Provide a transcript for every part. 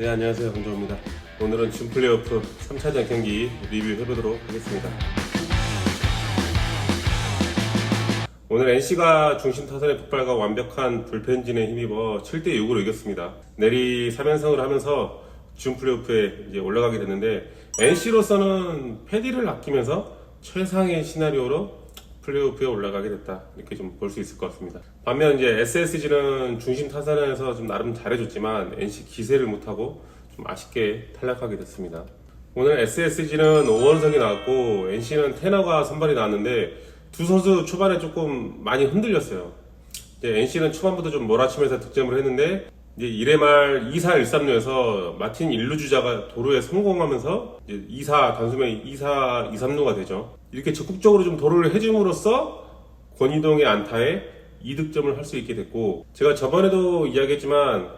네 안녕하세요. 강정호입니다. 오늘은 준 플레이오프 3차전 경기 리뷰해보도록 하겠습니다. 오늘 NC가 중심 타선의 폭발과 완벽한 불펜진에 힘입어 7대6으로 이겼습니다. 내리 3연승을 하면서 준 플레이오프에 이제 올라가게 됐는데 NC로서는 패디를 아끼면서 최상의 시나리오로 플레이오프에 올라가게 됐다 이렇게 좀 볼 수 있을 것 같습니다. 반면 이제 SSG는 중심 타선에서 좀 나름 잘해줬지만 NC 기세를 못하고 좀 아쉽게 탈락하게 됐습니다. 오늘 SSG는 5원석이 나왔고 NC는 테너가 선발이 나왔는데 두 선수 초반에 조금 많이 흔들렸어요. NC는 초반부터 좀 몰아치면서 득점을 했는데 이제 1회 말 2사 1삼루에서 마틴 1루 주자가 도루에 성공하면서 이제 2사 단숨에 2사 2, 3루가 되죠. 이렇게 적극적으로 좀 도루를 해줌으로써 권희동의 안타에 2득점을 할 수 있게 됐고 제가 저번에도 이야기했지만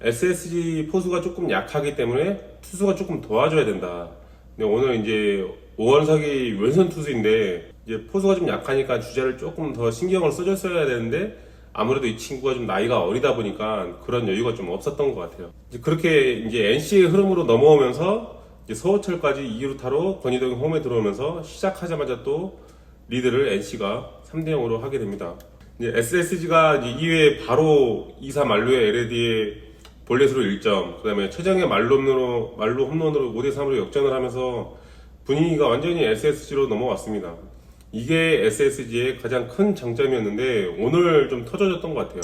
SSG 포수가 조금 약하기 때문에 투수가 조금 도와줘야 된다. 근데 오늘 이제 오원석이 왼손 투수인데 이제 포수가 좀 약하니까 주자를 조금 더 신경을 써줬어야 되는데 아무래도 이 친구가 좀 나이가 어리다 보니까 그런 여유가 좀 없었던 것 같아요. 이제 그렇게 이제 NC의 흐름으로 넘어오면서 이제 서호철까지 2루타로 권희동이 홈에 들어오면서 시작하자마자 또 리드를 NC가 3대 0으로 하게 됩니다. 이제 SSG가 이제 2회 바로 2사 만루의 LAD에 볼넷으로 1점, 그 다음에 최정의 말로 홈런으로, 말로 홈런으로 5대 3으로 역전을 하면서 분위기가 완전히 SSG로 넘어왔습니다. 이게 SSG의 가장 큰 장점이었는데 오늘 좀 터져졌던 것 같아요.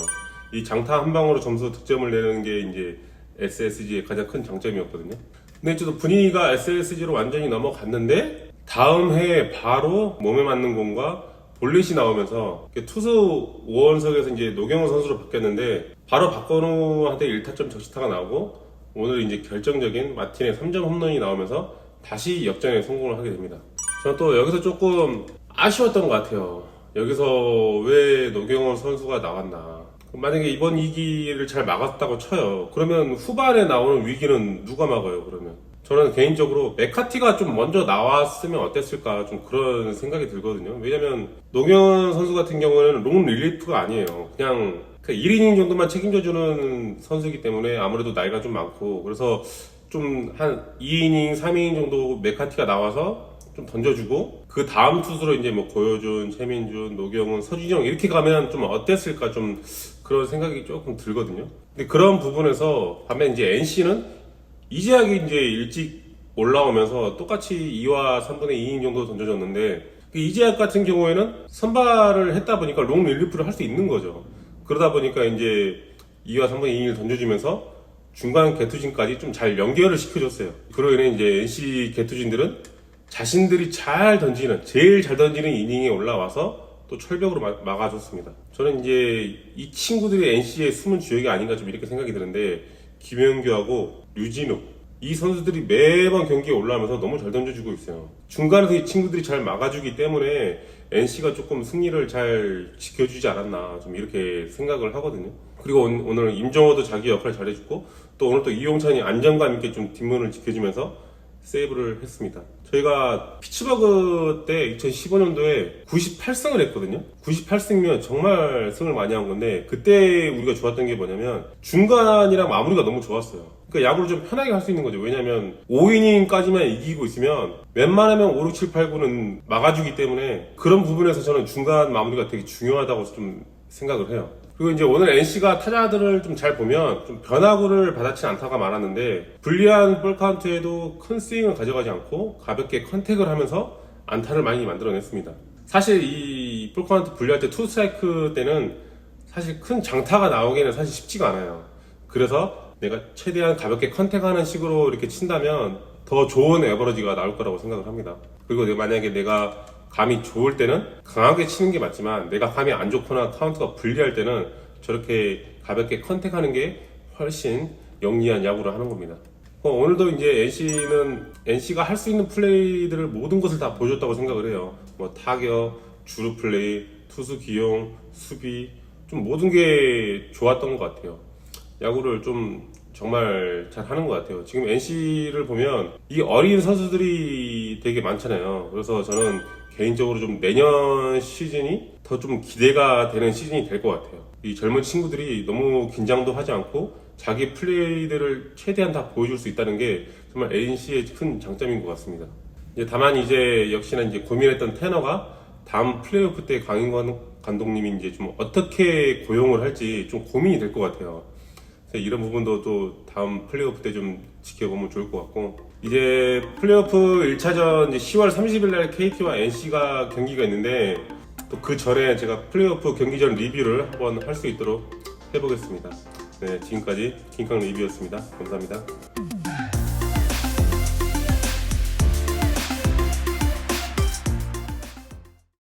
이 장타 한 방으로 점수 득점을 내는 게 이제 SSG의 가장 큰 장점이었거든요. 근데 또 분위기가 SSG로 완전히 넘어갔는데 다음 해에 바로 몸에 맞는 공과 볼넷이 나오면서 투수 5원석에서 이제 노경호 선수로 바뀌었는데 바로 박건우한테 1타점 적시타가 나오고 오늘 이제 결정적인 마틴의 3점 홈런이 나오면서 다시 역전에 성공을 하게 됩니다. 저는 또 여기서 조금 아쉬웠던 것 같아요. 여기서 왜 노경호 선수가 나왔나. 만약에 이번 위기를 잘 막았다고 쳐요. 그러면 후반에 나오는 위기는 누가 막아요, 그러면? 저는 개인적으로 메카티가 좀 먼저 나왔으면 어땠을까 좀 그런 생각이 들거든요. 왜냐면 노경원 선수 같은 경우는 롱 릴리프가 아니에요. 그냥 1이닝 정도만 책임져주는 선수이기 때문에 아무래도 나이가 좀 많고 그래서 좀 한 2이닝, 3이닝 정도 메카티가 나와서 좀 던져주고 그 다음 투수로 이제 뭐 고효준, 최민준, 노경훈, 서준영 이렇게 가면 좀 어땠을까 좀 그런 생각이 조금 들거든요. 근데 그런 부분에서 반면 이제 NC는 이재학이 이제 일찍 올라오면서 똑같이 2와 3분의 2인 정도 던져줬는데 그 이재학 같은 경우에는 선발을 했다 보니까 롱 릴리프를 할 수 있는 거죠. 그러다 보니까 이제 2와 3분의 2인을 던져주면서 중간 개투진까지 좀 잘 연결을 시켜줬어요. 그로 인해 이제 NC 개투진들은 자신들이 잘 던지는 제일 잘 던지는 이닝에 올라와서 또 철벽으로 막- 막아줬습니다. 저는 이제 이 친구들이 NC의 숨은 주역이 아닌가 좀 이렇게 생각이 드는데 김현규하고 류진욱 이 선수들이 매번 경기에 올라오면서 너무 잘 던져주고 있어요. 중간에서 이 친구들이 잘 막아주기 때문에 NC가 조금 승리를 잘 지켜주지 않았나 좀 이렇게 생각을 하거든요. 그리고 온- 오늘 임정호도 자기 역할 잘해줬고 또 오늘 또 이용찬이 안정감 있게 좀 뒷문을 지켜주면서 세이브를 했습니다. 저희가 피츠버그 때 2015년도에 98승을 했거든요. 98승이면 정말 승을 많이 한 건데 그때 우리가 좋았던 게 뭐냐면 중간이랑 마무리가 너무 좋았어요. 그러니까 야구를 좀 편하게 할 수 있는 거죠. 왜냐면 5이닝까지만 이기고 있으면 웬만하면 5, 6, 7, 8, 9는 막아주기 때문에 그런 부분에서 저는 중간 마무리가 되게 중요하다고 좀 생각을 해요. 그리고 이제 오늘 NC가 타자들을 좀 잘 보면 좀 변화구를 받아친 안타가 많았는데 불리한 볼 카운트에도 큰 스윙을 가져가지 않고 가볍게 컨택을 하면서 안타를 많이 만들어냈습니다. 사실 이 볼 카운트 불리할 때 투 스트라이크 때는 사실 큰 장타가 나오기는 사실 쉽지가 않아요. 그래서 내가 최대한 가볍게 컨택하는 식으로 이렇게 친다면 더 좋은 에버러지가 나올 거라고 생각을 합니다. 그리고 만약에 내가 감이 좋을 때는 강하게 치는 게 맞지만 내가 감이 안 좋거나 카운트가 불리할 때는 저렇게 가볍게 컨택하는 게 훨씬 영리한 야구를 하는 겁니다. 어, 오늘도 이제 NC는 NC가 할 수 있는 플레이들을 모든 것을 다 보여줬다고 생각을 해요. 뭐 타격, 주루 플레이, 투수 기용, 수비 좀 모든 게 좋았던 것 같아요. 야구를 좀 정말 잘 하는 것 같아요. 지금 NC를 보면 이 어린 선수들이 되게 많잖아요. 그래서 저는 개인적으로 좀 내년 시즌이 더 좀 기대가 되는 시즌이 될 것 같아요. 이 젊은 친구들이 너무 긴장도 하지 않고 자기 플레이들을 최대한 다 보여줄 수 있다는 게 정말 NC의 큰 장점인 것 같습니다. 다만 이제 역시나 이제 고민했던 테너가 다음 플레이오프 때 강인관 감독님이 이제 좀 어떻게 고용을 할지 좀 고민이 될 것 같아요. 이런 부분도 또 다음 플레이오프 때 좀 지켜보면 좋을 것 같고 이제 플레이오프 1차전 이제 10월 30일 날 KT와 NC가 경기가 있는데 또 그 전에 제가 플레이오프 경기 전 리뷰를 한번 할 수 있도록 해보겠습니다. 네, 지금까지 킹강 리뷰였습니다. 감사합니다.